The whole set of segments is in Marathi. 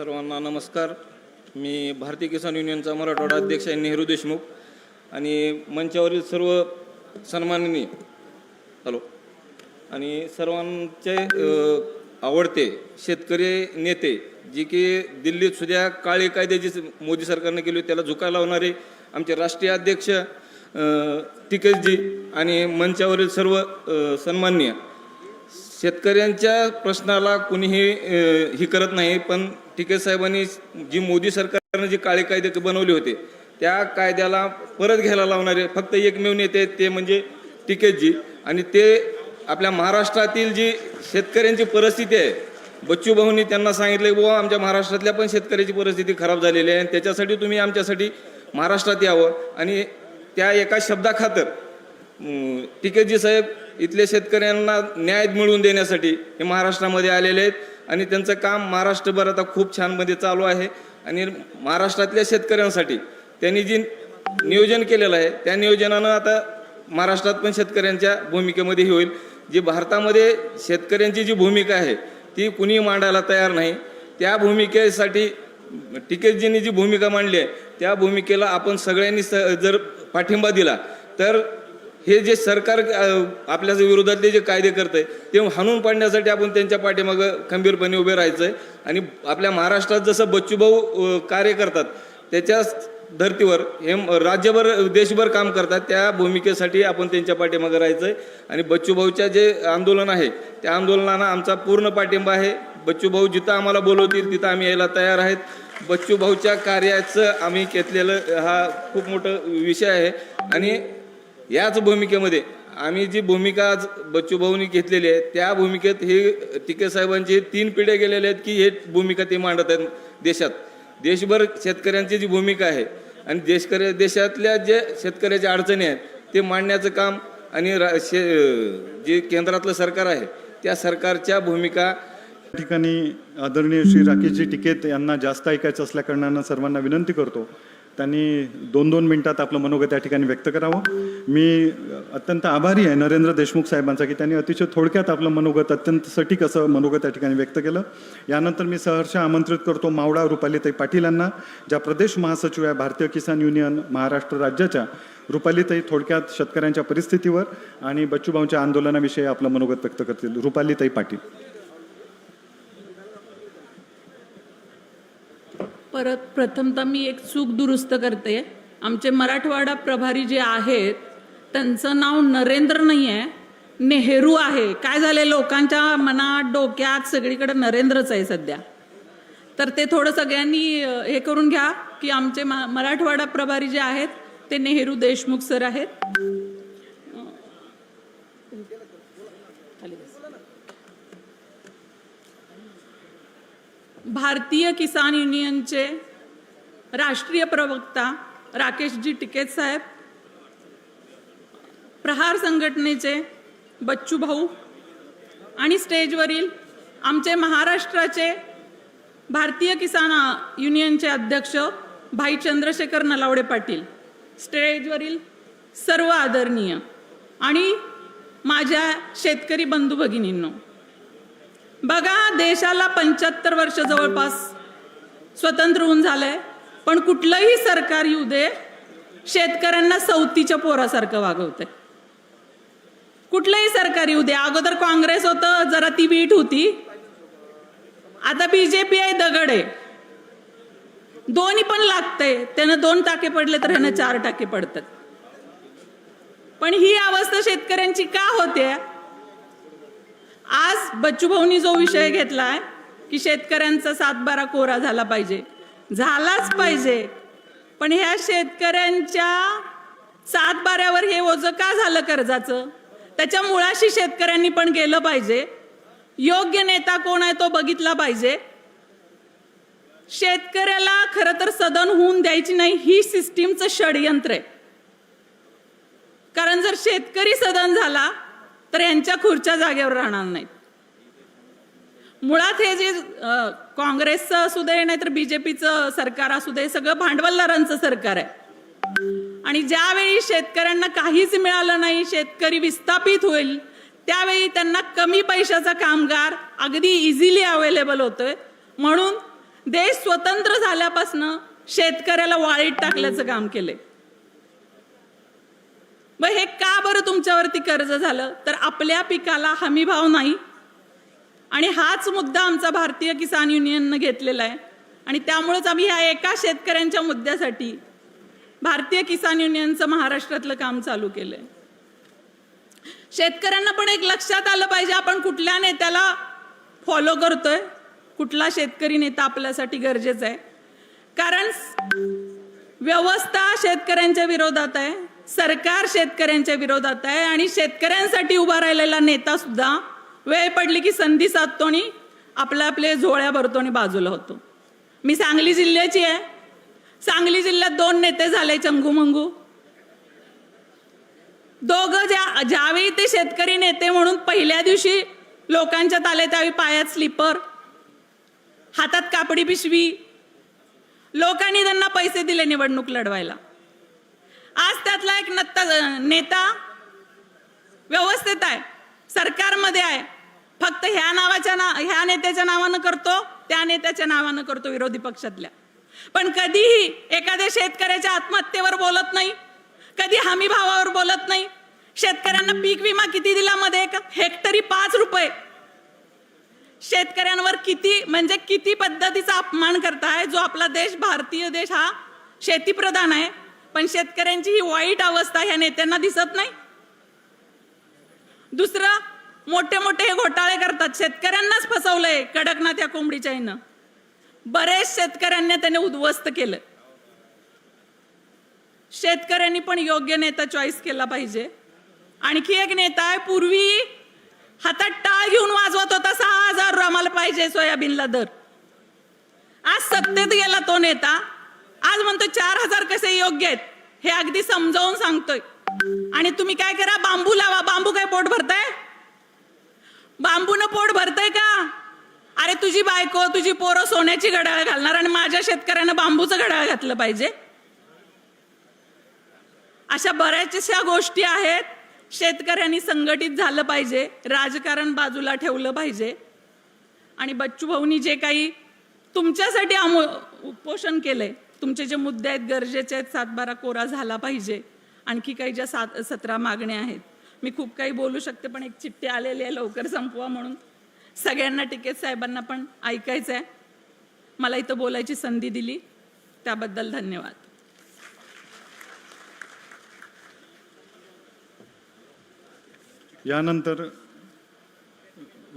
सर्वांना नमस्कार. मी भारतीय किसान युनियनचा मराठवाडा अध्यक्ष आहे नेहरू देशमुख. आणि मंचावरील सर्व सन्माननीय हॅलो आणि सर्वांचे आवडते शेतकरी नेते जे की दिल्लीत सुद्धा काळे कायदे जे मोदी सरकारने केली त्याला झुका लावणारे आमचे राष्ट्रीय अध्यक्ष टिकेशजी आणि मंचावरील सर्व सन्माननीय. शेतकऱ्यांच्या प्रश्नाला कुणीही ही करत नाही पण टिके साहेबांनी जी मोदी सरकारनं जे काळे कायदे बनवले होते त्या कायद्याला परत घ्यायला लावणारे फक्त एकमेव नेते ते म्हणजे टिकेतजी आणि ते आपल्या महाराष्ट्रातील जी शेतकऱ्यांची परिस्थिती आहे बच्चू भाऊनी त्यांना सांगितले बुवा आमच्या महाराष्ट्रातल्या पण शेतकऱ्याची परिस्थिती खराब झालेली आहे आणि त्याच्यासाठी तुम्ही आमच्यासाठी महाराष्ट्रात यावं. आणि त्या एका शब्दाखातर टिकेतजी साहेब इथल्या शेतकऱ्यांना न्याय मिळवून देण्यासाठी हे महाराष्ट्रामध्ये आलेले आहेत. आणि त्यांचं काम महाराष्ट्रभर आता खूप छानमध्ये चालू आहे. आणि महाराष्ट्रातल्या शेतकऱ्यांसाठी त्यांनी जी नियोजन केलेलं आहे त्या नियोजनानं आता महाराष्ट्रात पण शेतकऱ्यांच्या भूमिकेमध्ये हे होईल. जी भारतामध्ये शेतकऱ्यांची जी भूमिका आहे ती कुणी मांडायला तयार नाही. त्या भूमिकेसाठी टिकेतजींनी जी भूमिका मांडली आहे त्या भूमिकेला आपण सगळ्यांनी स जर पाठिंबा दिला तर हे जे सरकार आपल्या विरोधातले जे कायदे करत आहे ते हाणून पाडण्यासाठी आपण त्यांच्या पाठीमागं खंबीरपणे उभे राहायचं आहे आणि आपल्या महाराष्ट्रात जसं बच्चूभाऊ कार्य करतात त्याच्याच धर्तीवर हे राज्यभर देशभर काम करतात त्या भूमिकेसाठी आपण त्यांच्या पाठीमागं राहायचं आहे आणि बच्चूभाऊच्या जे आंदोलन आहे त्या आंदोलनाला आमचा पूर्ण पाठिंबा आहे. बच्चूभाऊ जिथं आम्हाला बोलवतील तिथं आम्ही यायला तयार आहेत. बच्चूभाऊच्या कार्याचं आम्ही घेतलेलं हा खूप मोठं विषय आहे. आणि याच भूमिकेमध्ये आम्ही जी भूमिका आज बच्चू भाऊनी घेतलेली आहे त्या भूमिकेत हे टिके साहेबांचे तीन पिढ्या गेलेल्या आहेत की हे भूमिका ते मांडत आहेत देशात. देशभर शेतकऱ्यांची जी भूमिका आहे आणि देशकऱ्या देशातल्या जे शेतकऱ्याच्या अडचणी आहेत ते मांडण्याचं काम आणि रा शे जे केंद्रातलं सरकार आहे त्या सरकारच्या भूमिका या ठिकाणी आदरणीय श्री राकेशजी टिकेत यांना जास्त ऐकायचं असल्याकारणानं सर्वांना विनंती करतो. त्यांनी दोन दोन मिनिटात आपलं मनोगत त्या ठिकाणी व्यक्त करावं. मी अत्यंत आभारी आहे नरेंद्र देशमुख साहेबांचा की त्यांनी अतिशय थोडक्यात आपलं मनोगत अत्यंत सटीक असं मनोगत त्या ठिकाणी व्यक्त केलं. यानंतर मी सहर्ष आमंत्रित करतो मावळा रुपालीताई पाटील यांना ज्या प्रदेश महासचिव आहे भारतीय किसान युनियन महाराष्ट्र राज्याच्या. रुपालीताई थोडक्यात शेतकऱ्यांच्या परिस्थितीवर आणि बच्चूभाऊंच्या आंदोलनाविषयी आपलं मनोगत व्यक्त करतील. रुपालीताई पाटील. परत प्रथमतः मी एक चूक दुरुस्त करते. आमचे मराठवाडा प्रभारी जे आहेत त्यांचं नाव नरेंद्र नाही आहे नेहरू आहे. काय झाले लोकांच्या मनात डोक्यात सगळीकडे नरेंद्रच आहे सध्या. तर ते थोडं सगळ्यांनी हे करून घ्या की आमचे मराठवाडा प्रभारी जे आहेत ते नेहरू देशमुख सर आहेत. भारतीय किसान युनियनचे राष्ट्रीय प्रवक्ता राकेशजी टिकेत साहेब प्रहार संघटनेचे बच्चू भाऊ आणि स्टेजवरील आमचे महाराष्ट्राचे भारतीय किसान युनियनचे अध्यक्ष भाई चंद्रशेखर नलावडे पाटील. स्टेजवरील सर्व आदरणीय आणि माझ्या शेतकरी बंधू भगिनींनो बघा देशाला पंच्याहत्तर वर्ष जवळपास स्वतंत्र होऊन झालंय पण कुठलंही सरकार येऊ दे शेतकऱ्यांना सवतीच्या पोरासारखं वागवतंय. कुठलंही सरकार येऊ दे. अगोदर काँग्रेस होतं जरा ती वीट होती. आता बीजेपी आहे दगड आहे. दोन्ही पण लागतंय. त्यानं दोन टाके पडले तर ह्यानं चार टाके पडतात. पण ही अवस्था शेतकऱ्यांची का होते? आज बच्चूभाऊनी जो विषय घेतला आहे की शेतकऱ्यांचा सातबारा कोरा झाला पाहिजे. झालाच पाहिजे. पण ह्या शेतकऱ्यांच्या सातबाऱ्यावर हे ओझं का झालं कर्जाचं? त्याच्या मुळाशी शेतकऱ्यांनी पण गेलं पाहिजे. योग्य नेता कोण आहे तो बघितला पाहिजे. शेतकऱ्याला खरं तर सदन होऊन द्यायची नाही ही सिस्टीमचं षडयंत्र आहे. कारण जर शेतकरी सदन झाला तर यांच्या खुर्च्या जागेवर राहणार नाहीत. मुळात हे जे काँग्रेसचं असू दे नाहीतर बीजेपीचं सरकार असू दे सगळं भांडवलदारांचं सरकार आहे. आणि ज्यावेळी शेतकऱ्यांना काहीच मिळालं नाही शेतकरी विस्थापित होईल त्यावेळी त्यांना कमी पैशाचा कामगार अगदी इझिली अवेलेबल होतोय. म्हणून देश स्वतंत्र झाल्यापासनं शेतकऱ्याला वाळीत टाकल्याचं काम केलंय. मग हे का बरं तुमच्यावरती कर्ज झालं? तर आपल्या पिकाला हमी भाव नाही. आणि हाच मुद्दा आमचा भारतीय किसान युनियननं घेतलेला आहे. आणि त्यामुळेच आम्ही ह्या एका शेतकऱ्यांच्या मुद्द्यासाठी भारतीय किसान युनियनचं महाराष्ट्रातलं काम चालू केलंय. शेतकऱ्यांना पण एक लक्षात आलं पाहिजे आपण कुठल्या नेत्याला फॉलो करतोय? कुठला शेतकरी नेता आपल्यासाठी गरजेचा आहे? कारण व्यवस्था शेतकऱ्यांच्या विरोधात आहे. सरकार शेतकऱ्यांच्या विरोधात आहे आणि शेतकऱ्यांसाठी उभा राहिलेला नेता सुद्धा वेळ पडली की संधी साधतो आणि आपल्या आपले झोळ्या भरतो आणि बाजूला होतो. मी सांगली जिल्ह्याची आहे. सांगली जिल्ह्यात दोन नेते झाले चंगू दोघं ज्या ज्यावेळी ते शेतकरी नेते म्हणून पहिल्या दिवशी लोकांच्यात आले त्यावेळी पायात स्लीपर हातात कापडी पिशवी. लोकांनी त्यांना पैसे दिले निवडणूक लढवायला. आज एक नत्ता नेता व्यवस्थित आहे सरकारमध्ये आहे. फक्त ह्या नावाच्या ना ह्या नेत्याच्या नावानं करतो त्या नेत्याच्या नावानं करतो विरोधी पक्षातल्या. पण कधीही एखाद्या शेतकऱ्याच्या आत्महत्येवर बोलत नाही कधी हमी भावावर बोलत नाही. शेतकऱ्यांना पीक विमा किती दिला मध्ये एक हेक्टरी पाच रुपये. शेतकऱ्यांवर किती म्हणजे किती पद्धतीचा अपमान करताय जो आपला देश भारतीय देश हा शेतीप्रधान आहे. पण शेतकऱ्यांची ही वाईट अवस्था ह्या नेत्यांना दिसत नाही. दुसरं मोठे मोठे हे घोटाळे करतात. शेतकऱ्यांनाच फसवलंय कडकनाथ या कोंबडीच्या हिनं. बरेच शेतकऱ्यांना त्याने उद्ध्वस्त केलं. शेतकऱ्यांनी पण योग्य नेता चॉईस केला पाहिजे. आणखी एक नेता आहे पूर्वी हातात टाळ घेऊन वाजवत होता सहा हजार आम्हाला पाहिजे सोयाबीनला दर. आज सत्तेत गेला तो नेता. आज म्हणतो चार हजार कसे योग्य आहेत? हे अगदी समजावून सांगतोय. आणि तुम्ही काय करा बांबू लावा. बांबू काय पोट भरताय? बांबून पोट भरतय का? अरे तुझी बायको तुझी पोरं सोन्याची घड्याळ घालणार आणि माझ्या शेतकऱ्यानं बांबूचं घड्याळ घातलं पाहिजे? अशा बऱ्याचशा गोष्टी आहेत. शेतकऱ्यांनी संघटित झालं पाहिजे. राजकारण बाजूला ठेवलं पाहिजे. आणि बच्चू भाऊनी जे काही तुमच्यासाठी आमो उपोषण केलंय तुमचे जे मुद्दे आहेत गरजेचे आहेत सातबारा कोरा झाला पाहिजे. आणखी काही ज्या सात सतरा मागण्या आहेत. मी खूप काही बोलू शकते पण एक चिठ्ठी आलेली आहे लवकर संपवा म्हणून. सगळ्यांना टिकेत साहेबांना पण ऐकायचं आहे मला इथं बोलायची संधी दिली. त्याबद्दल धन्यवाद. यानंतर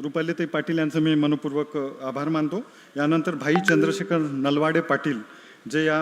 रुपालीताई पाटील यांचं मी मनपूर्वक आभार मानतो. यानंतर भाई चंद्रशेखर नलवाडे पाटील जे या